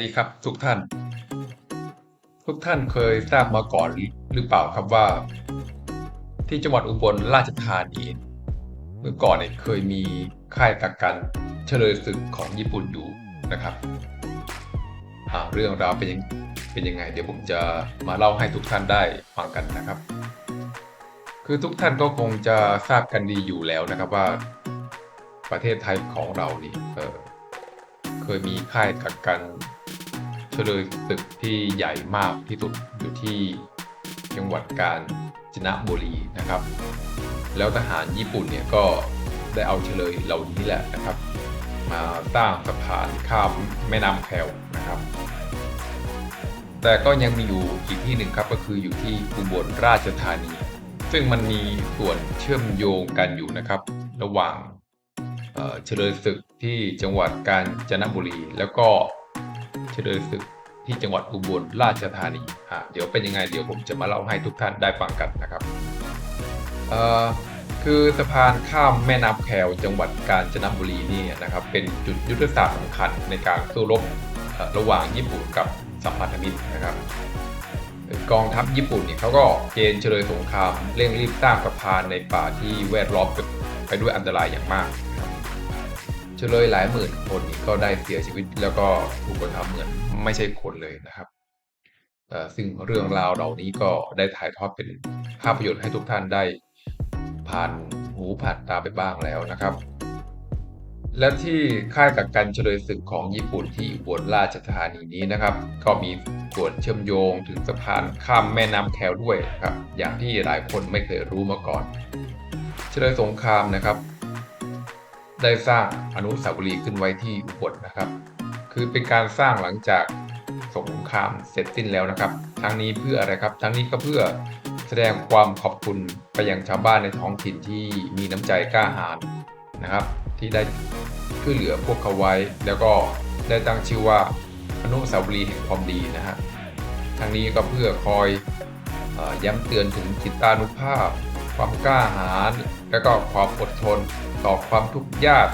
ดีครับทุกท่าน ทุกท่านเคยทราบมาก่อนหรือเปล่าครับว่า ที่จังหวัดอุบลราชธานีเมื่อก่อนเนี่ยเคยมีค่ายกักกันเฉลยศึกของญี่ปุ่นอยู่นะครับอ่าเรื่องราวเป็นยังเป็นยังไง เดี๋ยวผมจะมาเล่าให้ทุกท่านได้ฟังกันนะครับ คือทุกท่านก็คงจะทราบกันดีอยู่แล้วนะครับว่า ประเทศไทยของเรานี่เออเคยมีค่ายกักกัน เฉลยศึกที่ใหญ่มากที่สุดอยู่ที่จังหวัดกาญจนบุรีนะครับ แล้วทหารญี่ปุ่นเนี่ยก็ได้เอาเฉลยเหล่านี้แหละนะครับ มาสร้างสะพานข้ามแม่น้ำแควนะครับ แต่ก็ยังมีอยู่อีกที่หนึ่งครับก็คืออยู่ที่อุบลราชธานี ซึ่งมันมีส่วนเชื่อมโยงกันอยู่นะครับ ระหว่างเฉลยศึกที่จังหวัดกาญจนบุรี แล้วก็ เฉลยศึกที่จังหวัดอุบลราชธานีอะเดี๋ยวเป็นยังไงเดี๋ยวผมจะมาเล่าให้ทุกท่านได้ฟังกันนะครับเอ่อคือสะพานข้ามแม่น้ำแควจังหวัดกาญจนบุรีนี่นะครับเป็นจุดยุทธศาสตร์สำคัญในการสู้รบระหว่างญี่ปุ่นกับสัมพันธมิตรนะครับกองทัพญี่ปุ่นเนี่ยเขาก็เกณฑ์เฉลยสงครามเร่งรีบสร้างสะพานในป่าที่แวดล้อมไปด้วยอันตรายอย่างมาก นะครับเฉลยหลายหมื่นคนก็ได้เสียชีวิตแล้วก็ถูกกระทำเหมือนไม่ใช่คนเลยนะครับซึ่งเรื่องราวเหล่านี้ก็ได้ถ่ายทอดเป็นภาพยนตร์ให้ทุกท่านได้ ผ่านหูผ่านตาไปบ้างแล้วนะครับ และที่ค่ายกักกันเฉลยศึกของญี่ปุ่นที่อุบลราชธานีนี้นะครับ ก็มีส่วนเชื่อมโยงถึงสะพานข้ามแม่น้ำแควด้วยครับ อย่างที่หลายคนไม่เคยรู้มาก่อน เฉลยสงครามนะครับ ได้สร้างอนุสาวรีย์ขึ้นไว้ที่อุบลนะครับ คือเป็นการสร้างหลังจากสงครามเสร็จสิ้นแล้วนะครับ ทั้งนี้เพื่ออะไรครับ ทั้งนี้ก็เพื่อแสดงความขอบคุณไปยังชาวบ้านในท้องถิ่นที่มีน้ำใจกล้าหาญนะครับ ที่ได้ช่วยเหลือพวกเขาไว้ แล้วก็ได้ตั้งชื่อว่าอนุสาวรีย์แห่งความดีนะฮะทั้งนี้ก็เพื่อคอยอย้ำเตือนถึงจิตานุภาพ ความกล้าหาญและก็ความอดทน ต่อความทุกข์ยาก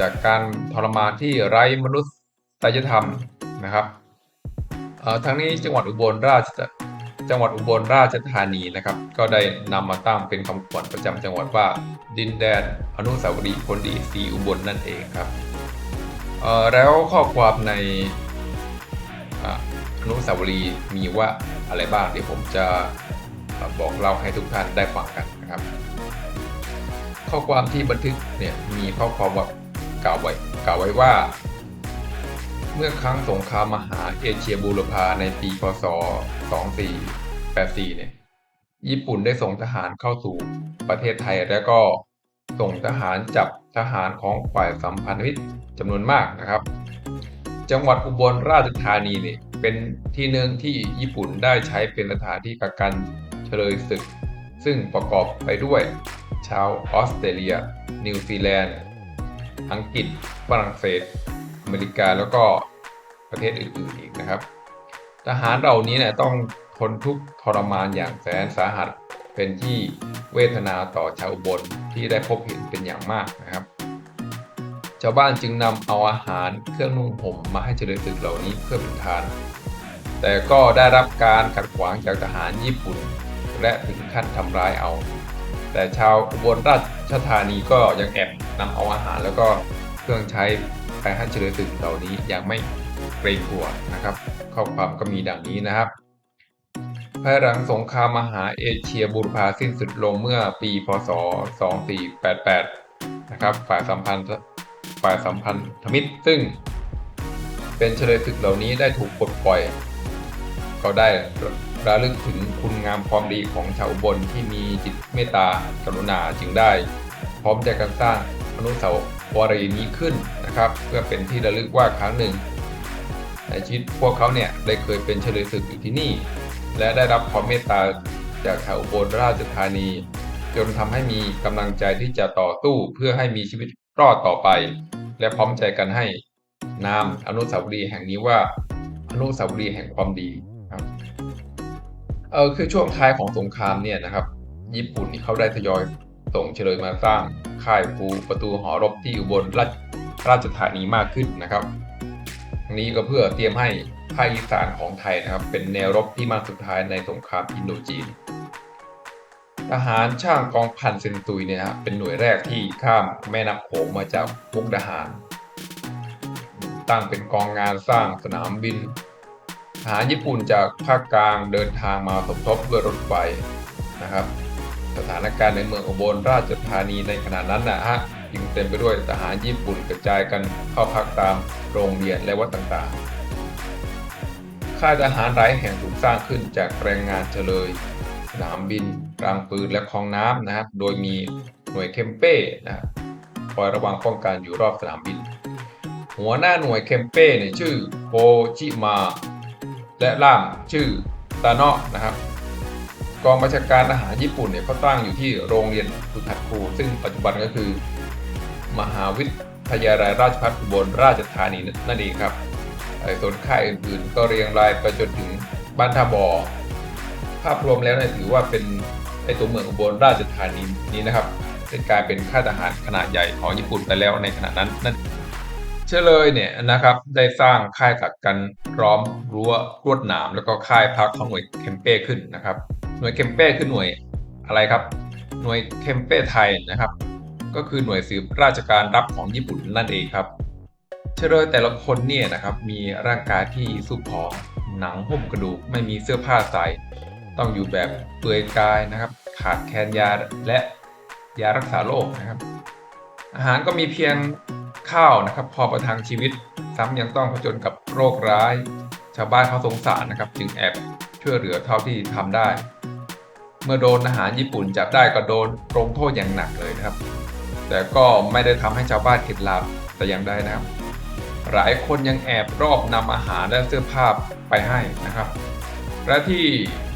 จากการทรมานที่ไร้มนุษยธรรมนะครับทั้งนี้จังหวัดอุบลราชจังหวัดอุบลราชธานีนะครับ ก็ได้นำมาตั้งเป็นคำขวัญประจำจังหวัดว่าดินแดนอนุสาวรีย์คนดีสีอุบลนั่นเองครับแล้วข้อความในอนุสาวรีย์มีว่าอะไรบ้างเดี๋ยวผมจะบอกเล่าให้ทุกท่านได้ฟังกันนะครับ ข้อความที่บันทึกเนี่ยมีข้อความว่ากล่าวไว้กล่าวไว้ว่า เมื่อครั้งสงครามมหาเอเชียบูรพาในปีพศ 2484 เนี่ย ญี่ปุ่นได้ส่งทหารเข้าสู่ประเทศไทยแล้วก็ส่งทหารจับทหารของฝ่ายสัมพันธมิตรจำนวนมากนะครับ จังหวัดอุบลราชธานีเนี่ยเป็นที่หนึ่งที่ญี่ปุ่นได้ใช้เป็นสถานที่กักกันเฉลยศึก ซึ่งประกอบไปด้วย ชาวออสเตรเลีย นิวซีแลนด์ อังกฤษ ฝรั่งเศส อเมริกาแล้วก็ประเทศอื่นๆอีกนะครับ ทหารเหล่านี้เนี่ยต้องทนทุกข์ทรมานอย่างแสนสาหัสเป็นที่เวทนาต่อชาวอุบลที่ได้พบเห็นเป็นอย่างมากนะครับ ชาวบ้านจึงนำเอาอาหารเครื่องนุ่งห่มมาให้เฉลยศึกเหล่านี้เพื่อเป็นทาน แต่ก็ได้รับการขัดขวางจากทหารญี่ปุ่น และถึงขั้นทำร้ายเอา แต่ชาวอุบลราชธานีก็ยังแอบนำเอาอาหาร แล้วก็เครื่องใช้ไปให้เฉลยศึกเหล่านี้อย่างไม่เกรงกลัวนะครับ ข้อความก็มีดังนี้นะครับภายหลังสงครามมหาเอเชียบูรพาสิ้นสุดลงเมื่อปี พศ 2488 นะครับ ฝ่ายสัมพันธ์ฝ่ายสัมพันธมิตร ซึ่ง เป็นเฉลยศึกเหล่านี้ได้ถูกปลดปล่อย ก็ได้ ระลึกถึงคุณงามความดีของชาวบลที่มีจิตเมตตากรุณาจึงได้ พร้อมใจกันสร้างอนุสาวรีย์นี้ขึ้นนะครับ เพื่อเป็นที่ระลึกว่าครั้งหนึ่ง ในชีวิตพวกเขาเนี่ยได้เคยเป็นเฉลยศึกอยู่ที่นี่ และได้รับความเมตตาจากชาวบลราชธานี จนทำให้มีกำลังใจที่จะต่อสู้เพื่อให้มีชีวิตรอดต่อไป และพร้อมใจกันให้นามอนุสาวรีย์แห่งนี้ว่าอนุสาวรีย์แห่งความดี เออคือช่วงท้ายของสงครามเนี่ยนะครับ ญี่ปุ่นเขาได้ทยอยส่งเฉลยมาสร้างค่ายปูประตูหอรบที่อุบลราชราชธานีมากขึ้นนะครับนี้ก็เพื่อเตรียมให้ภาคอีสานของไทยนะครับ เป็นแนวรบที่มากสุดท้ายในสงครามอินโดจีน ทหารช่างกองพันเซนตุยเนี่ยนะเป็นหน่วยแรกที่ข้ามแม่น้ำโขงมาจากมุกดาหาร ตั้งเป็นกองงานสร้างสนามบิน หารญี่ปุ่นจากภาคกลางเดินทางมาสมทบด้วยรถไฟนะครับ สถานการณ์ในเมืองอุบลราชธานีในขณะนั้นนะฮะยังเต็มไปด้วยทหารญี่ปุ่นกระจายกันเข้าพักตามโรงเรียนและวัดต่างๆ ค่ายทหารหลายแห่งถูกสร้างขึ้นจากแรงงานเฉลย สนามบินรางปืนและคลองน้ำนะครับ โดยมีหน่วยเคมเป้นะครับคอยระวังป้องกันอยู่รอบสนามบิน หัวหน้าหน่วยเคมเป้เนี่ยชื่อโปจิมา และล่ามชื่อตาเนาะนะครับ กองบัญชาการทหารญี่ปุ่นเนี่ยเขาตั้งอยู่ที่โรงเรียนสุทัศคูซึ่งปัจจุบันก็คือ มหาวิทยาลัยราชภัฏอุบลราชธานีนั่นเองครับไอ้ส่วนค่ายอื่นๆ ก็เรียงรายไปจนถึงบ้านท่าบอภาพรวมแล้วเนี่ยถือว่าเป็นไอ้ตัวเมืองอุบลราชธานีนี้นะครับเป็นกลายเป็นค่ายทหารขนาดใหญ่ของญี่ปุ่นไปแล้วในขณะนั้นนั่น เชลยเนี่ยนะครับได้สร้างค่ายกักกันล้อมรั้วลวดหนาม แล้วก็ค่ายพักของหน่วยเคมเป้ขึ้นนะครับ หน่วยเคมเป้คือหน่วยอะไรครับ หน่วยเคมเป้ไทยนะครับ ก็คือหน่วยสืบราชการรับของญี่ปุ่นนั่นเองครับ เชลยแต่ละคนเนี่ยนะครับมีร่างกายที่สุผอมหนังหุ้มกระดูกไม่มีเสื้อผ้าใส่ต้องอยู่แบบเปลือยกายนะครับ ขาดแคลนยาและยารักษาโรคนะครับ อาหารก็มีเพียง ข้าวนะครับ พอประทังชีวิต ซ้ำยังต้องผจญกับโรคร้าย ชาวบ้านเขาสงสารนะครับ จึงแอบช่วยเหลือเท่าที่ทำได้ เมื่อโดนอาหารญี่ปุ่นจับได้ก็โดนลงโทษอย่างหนักเลยนะครับ แต่ก็ไม่ได้ทำให้ชาวบ้านเข็ดหลาบแต่อย่างใดนะครับ หลายคนยังแอบรอบนำอาหารและเสื้อผ้าไปให้นะครับ และที่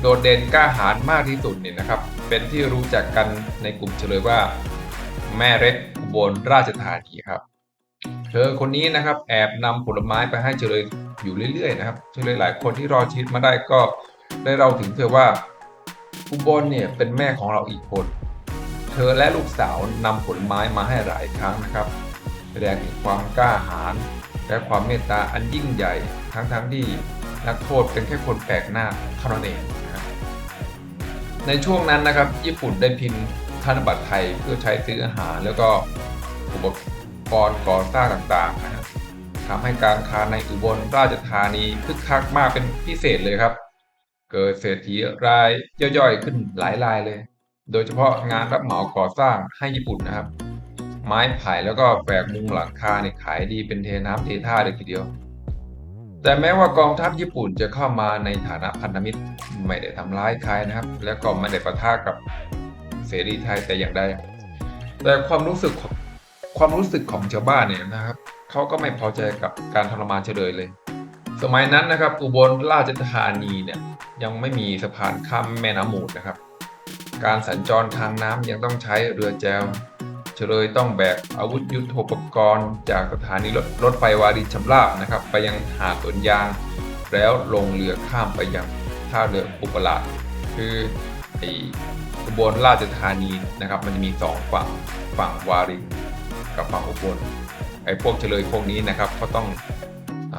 โดดเด่นกล้าหาญมากที่สุดเนี่ยนะครับ เป็นที่รู้จักกันในกลุ่มเฉลยว่า แม่เล็กอุบลราชธานีครับ เธอคนนี้นะครับ แอบนำผลไม้ไปให้เฉลยอยู่เรื่อยๆนะครับเฉลยหลายคนที่รอชีวิตมาได้ก็ได้เราถึงเธอว่าอุบลเนี่ยเป็นแม่ของเราอีกคน เธอและลูกสาวนำผลไม้มาให้หลายครั้งนะครับ แสดงถึงความกล้าหาญและความเมตตาอันยิ่งใหญ่ทั้งๆทที่นักโทษเป็นแค่คนแปลกหน้าเท่านั้นเองนะครับในช่วงนั้นนะครับ ญี่ปุ่นได้พิมพ์ธนบัตรไทยเพื่อใช้ซื้ออาหารแล้วก็อุป กรณ์ก่อสร้างต่างๆนะทำให้การค้าในอุบลราชธานีคึกคักมากเป็นพิเศษเลยครับ เกิดเศรษฐีรายย่อยๆขึ้นหลายรายเลย โดยเฉพาะงานรับเหมาก่อสร้างให้ญี่ปุ่นนะครับ ไม้ไผ่แล้วก็แฝกมุงหลังคาเนี่ยขายดีเป็นเทน้ำเทท่าเลยทีเดียว แต่แม้ว่ากองทัพญี่ปุ่นจะเข้ามาในฐานะพันธมิตรไม่ได้ทำร้ายใครนะครับ และก็ไม่ได้ประทะกับเสรีไทยแต่อย่างใดแต่ความรู้สึกของ ความรู้สึกของชาวบ้านเนี่ยนะครับเขาก็ไม่พอใจกับการทรมานเฉลยเลย สมัยนั้นนะครับอุบลราชธานีเนี่ยยังไม่มีสะพานข้ามแม่น้ำมูลนะครับ การสัญจรทางน้ำยังต้องใช้เรือแจวเฉลยต้องแบกอาวุธยุทโธปกรณ์ จากสถานีรถรถไฟวารินชำราบนะครับ ไปยังหาดสวนยาง แล้วลงเรือข้ามไปยังท่าเรืออุปราชคือไอ้อุบลราชธานีนะครับ มันจะมีสองฝั่งฝั่งวาริน กับฝั่งอุบลไอ้พวกเฉลยพวกนี้นะครับก็ต้องอ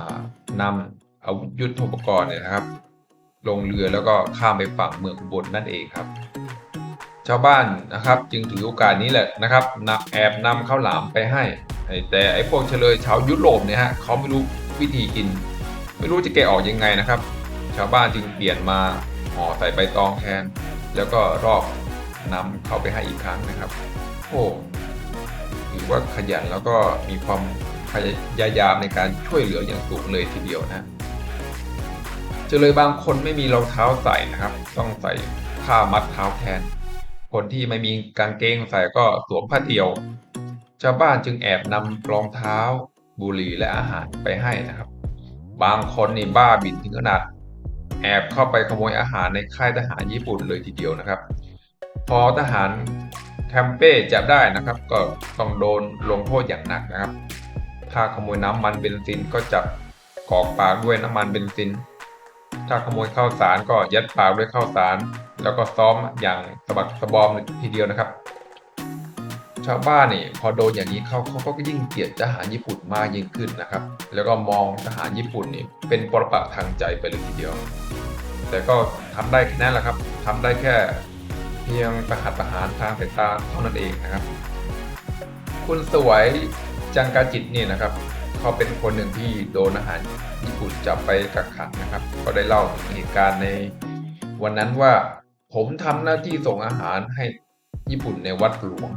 นำอาวุธยุทโธปกรณ์เนี่ยนะครับ ลงเรือแล้วก็ข้ามไปฝั่งเมืองอุบลนั่นเองครับ ชาวบ้านนะครับ จึงถือโอกาสนี้แหละนะครับนำแอบนำข้าวหลามไปให้ แต่ไอ้พวกเฉลยชาวยุโรปเนี่ยฮะเขาไม่รู้วิธีกิน ไม่รู้จะแกะออกยังไงนะครับ ชาวบ้านจึงเปลี่ยนมาห่อใส่ใบตองแทน แล้วก็รอบนำเข้าไปให้อีกครั้งนะครับ โอ้ ถือว่าขยันแล้วก็มีความพยายามในการช่วยเหลืออย่างสูงเลยทีเดียวนะจอเลยบางคนไม่มีรองเท้าใส่นะครับ ต้องใส่ผ้ามัดเท้าแทน คนที่ไม่มีกางเกงใส่ก็สวมผ้าเดี่ยวชาวบ้านจึงแอบนำรองเท้า บุหรี่และอาหารไปให้นะครับ บางคนนี่บ้าบินถึงขนาดแอบเข้าไปขโมยอาหารในค่ายทหารญี่ปุ่นเลยทีเดียวนะครับ พอทหาร แคมเป้จับได้นะครับ ก็ต้องโดนลงโทษอย่างหนักนะครับ ถ้าขโมยน้ำมันเบนซินก็จับกอกปากด้วยน้ำมันเบนซิน ถ้าขโมยข้าวสารก็ยัดปากด้วยข้าวสาร แล้วก็ซ้อมอย่างสะบักสะบอมทีเดียวนะครับ ชาวบ้านนี่พอโดนอย่างนี้เขาเขาก็ยิ่งเกลียดทหารญี่ปุ่นมากยิ่งขึ้นนะครับ แล้วก็มองทหารญี่ปุ่นนี่เป็นปรปักษ์ทางใจไปเลยทีเดียว แต่ก็ทำได้แค่นั้นแหละครับทำได้แค่ เพียงประหัตประหารทางสายตาเท่านั้นเองนะครับ คุณสวยจังกาจิตเนี่ยนะครับ เขาเป็นคนหนึ่งที่โดนอาหารญี่ปุ่นจับไปกักขังนะครับ ก็ได้เล่าถึงเหตุการณ์ในวันนั้นว่าผมทำหน้าที่ส่งอาหารให้ญี่ปุ่นในวัดหลวง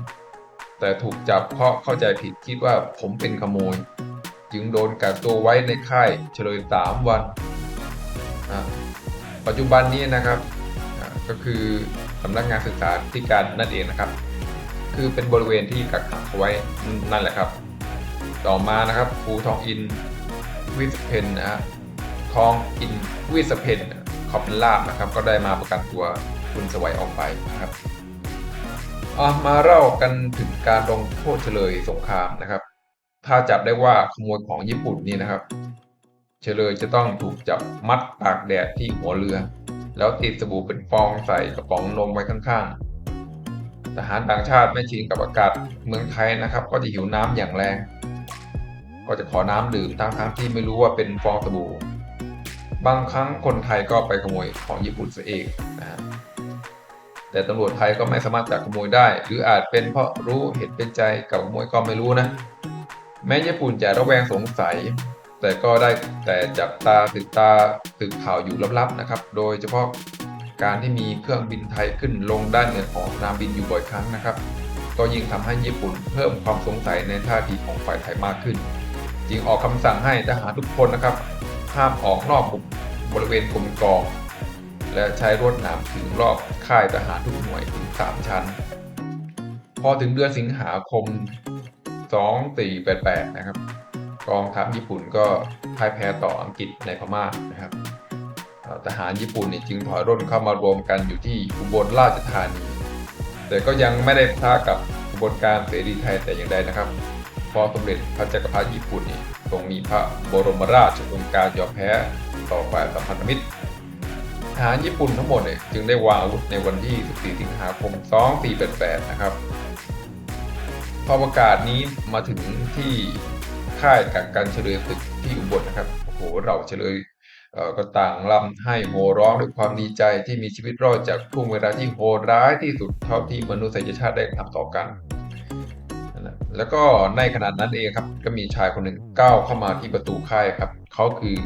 แต่ถูกจับเพราะเข้าใจผิดคิดว่าผมเป็นขโมย จึงโดนกักตัวไว้ในค่ายเฉลยสามวัน ปัจจุบันนี้นะครับก็คือ สำนักงานศึกษาธิการนั่นเองนะครับ คือเป็นบริเวณที่กักขังเอาไว้นั่นแหละครับ ต่อมานะครับครูทองอินวิสเพนนะฮะทองอินวิสเพนขอบเป็นลาบนะครับ ก็ได้มาประกันตัวคุณสวัยออกไปนะครับอะมาเล่ากันถึงการลงโทษเฉลยสงครามนะครับ ถ้าจับได้ว่าขโมยของญี่ปุ่นนี่นะครับ เฉลยจะต้องถูกจับมัดตากแดดที่หัวเรือ แล้วติดสบู่เป็นฟองใส่กระป๋องนมไว้ข้างๆ ทหารต่างชาติไม่ชินกับอากาศเมืองไทยนะครับ ก็จะหิวน้ำอย่างแรง ก็จะขอน้ำดื่มทั้งๆที่ไม่รู้ว่าเป็นฟองสบู่ บางครั้งคนไทยก็ไปขโมยของญี่ปุ่นซะเองนะฮะแต่ตำรวจไทยก็ไม่สามารถจับขโมยได้ หรืออาจเป็นเพราะรู้เห็นเป็นใจกับขโมยก็ไม่รู้นะ แม้ญี่ปุ่นจะระแวงสงสัย แต่ก็ได้แต่จับตาติดตาตึกข่าวอยู่ลับๆนะครับ โดยเฉพาะการที่มีเครื่องบินไทยขึ้นลงด้านเหนือของสนามบินอยู่บ่อยครั้งนะครับ ก็ยิ่งทำให้ญี่ปุ่นเพิ่มความสงสัยในท่าทีของฝ่ายไทยมากขึ้น จึงออกคำสั่งให้ทหารทุกคนนะครับห้ามออกนอกบริเวณกรมกอง และใช้รวดหนามถึงรอบค่ายทหารทุกหน่วยถึง 3 ชั้น พอถึงเดือนสิงหาคม 2488 นะครับ กองทัพญี่ปุ่นก็พ่ายแพ้ต่ออังกฤษในพม่านะครับทหารญี่ปุ่นนี่จึงถอยร่นเข้ามารวมกันอยู่ที่อุบลราชธานี แต่ก็ยังไม่ได้พลากับกระบวนการเสรีไทยแต่อย่างใดนะครับ พอสมเด็จพระจักรพรรดิญี่ปุ่นนี่ทรงมีพระบรมราชโองการยอมแพ้ต่อฝ่ายสัมพันธมิตรทหารญี่ปุ่นทั้งหมดเนี่ยจึงได้วางอาวุธในวันที่ 14 สิงหาคม 2488 นะครับ พอประกาศนี้มาถึงที่ ค่ายกักกันเฉลยตึกที่อุบลนะครับโอ้โหเราเฉลยก็ต่างลำให้โห่ร้องด้วยความดีใจที่มีชีวิตรอดจากช่วงเวลาที่โหดร้ายที่สุดเท่าที่มนุษยชาติได้ทำต่อกันนะแล้วก็ในขณะนั้นเองครับก็มีชายคนหนึ่งก้าวเข้ามาที่ประตูค่ายครับเขาคือ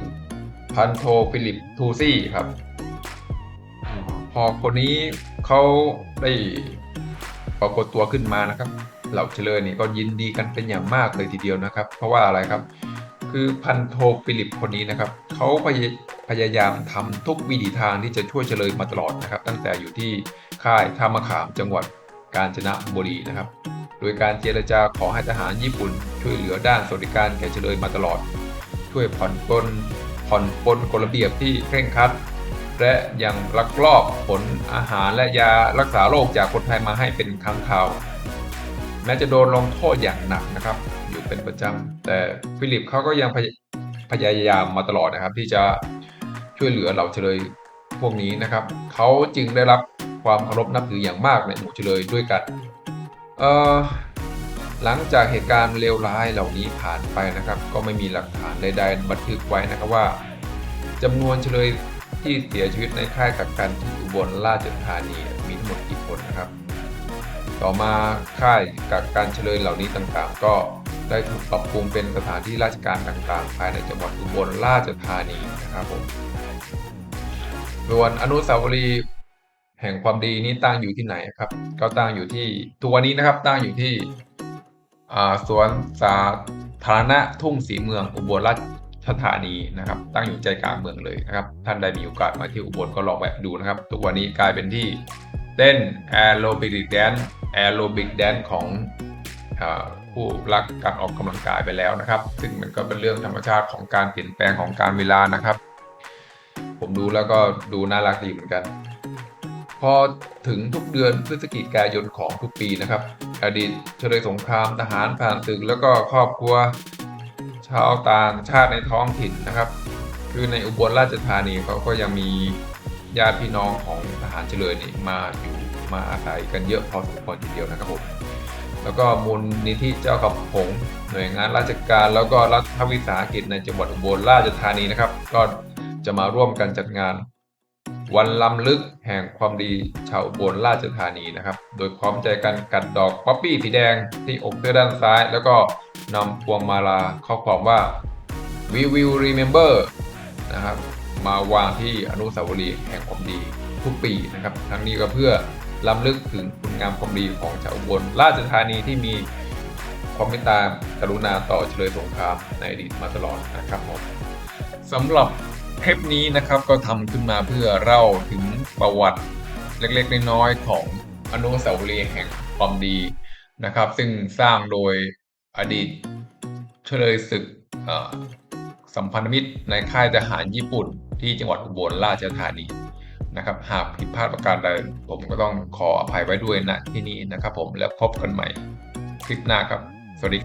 พันโทฟิลิปทูซี่ครับ พอคนนี้เขาได้ปรากฏตัวขึ้นมานะครับ เหล่าเฉลยนี่ก็ยินดีกันเป็นอย่างมากเลยทีเดียวนะครับ เพราะว่าอะไรครับ คือพันโทฟิลิปคนนี้นะครับเขาพยพยายามทำทุกวิถีทางที่จะช่วยเฉลยมาตลอดนะครับ ตั้งแต่อยู่ที่ค่ายท่ามะขามจังหวัดกาญจนบุรีนะครับ โดยการเจรจาขอให้ทหารญี่ปุ่น ช่วยเหลือด้านสวัสดิการแก่เฉลยมาตลอด ช่วยผ่อนปลนผ่อนปลนกฎระเบียบที่เคร่งครัดและยังลักลอบขนอาหารและยารักษาโรคจากคนไทยมาให้เป็นครั้งคราว แม้จะโดนลงโทษอย่างหนักนะครับ อยู่เป็นประจำแต่ฟิลิปเขาก็ยังพยพยายามมาตลอดนะครับ ที่จะช่วยเหลือเหล่าเฉลยพวกนี้นะครับเขาจึงได้รับความเคารพนับถืออย่างมากในหมู่เฉลยด้วยกันเอ่อหลังจากเหตุการณ์เลวร้ายเหล่านี้ผ่านไปนะครับ ก็ไม่มีหลักฐานใดๆบันทึกไว้นะครับว่าจำนวนเฉลยที่เสียชีวิตในค่ายกักกันที่อุบลราชธานีมีทั้งหมดกี่คนนะครับ ต่อมาค่ายกักกันเฉลยเหล่านี้ต่างๆ ก็ได้ถูกปรับปรุงเป็นสถานที่ราชการต่างๆ ภายในจังหวัดอุบลราชธานีนะครับผมส่วนอนุสาวรีย์แห่งความดีนี้ตั้งอยู่ที่ไหนครับ ก็ตั้งอยู่ที่ตัวนี้นะครับตั้งอยู่ที่สวนสาธารณะทุ่งสีเมืองอุบลราชธานีนะครับ ตั้งอยู่ใจกลางเมืองเลยนะครับ ท่านใดมีโอกาสมาที่อุบลก็ลองแวะดูนะครับ ทุกวันนี้กลายเป็นที่เต้นแอโรบิกแดน แอโรบิกแดนของผู้รักการออกกำลังกายไปแล้วนะครับ ซึ่งมันก็เป็นเรื่องธรรมชาติของการเปลี่ยนแปลงของการเวลานะครับ ผมดูแล้วก็ดูน่ารักดีเหมือนกัน พอถึงทุกเดือนพฤศจิกายนของทุกปีนะครับ อดีตเฉลยสงครามทหารผ่านศึกแล้วก็ครอบครัว ชาวต่างชาติในท้องถิ่นนะครับ คือในอุบลราชธานีเขาก็ยังมีญาติพี่น้องของทหารเฉลยนี่มาอยู่ มาอาศัยกันเยอะพอสมควรทีเดียวนะครับผมแล้วก็มูลนิธิเจ้ากับผงหน่วยงานราชการ แล้วก็รัฐวิสาหกิจในจังหวัดอุบลราชธานีนะครับ ก็จะมาร่วมกันจัดงาน วันลำลึกแห่งความดีชาวอุบลราชธานีนะครับ โดยพร้อมใจกันกัดดอกป๊อปปี้สีแดงที่อกเสื้อด้านซ้าย แล้วก็นำพวงมาลาข้อความว่า we will remember นะครับมาวางที่อนุสาวรีย์แห่งความดีทุกปีนะครับ ทั้งนี้ก็เพื่อ ล้ำลึกถึงคุณงามความดีของชาวอุบลราชธานีที่มีความเมตตากรุณาต่อเฉลยสงครามในอดีตมาตลอดนะครับผมสำหรับเทปนี้นะครับก็ทำขึ้นมาเพื่อเล่าถึงประวัติเล็กๆน้อยๆของอนุสาวรีย์แห่งความดีนะครับ ซึ่งสร้างโดยอดีตเฉลยศึกสัมพันธมิตรในค่ายทหารญี่ปุ่นที่จังหวัดอุบลราชธานี นะครับ หากผิดพลาดประการใดผมก็ต้องขออภัยไว้ด้วยณที่นี้นะครับผมแล้วพบกันใหม่คลิปหน้าครับ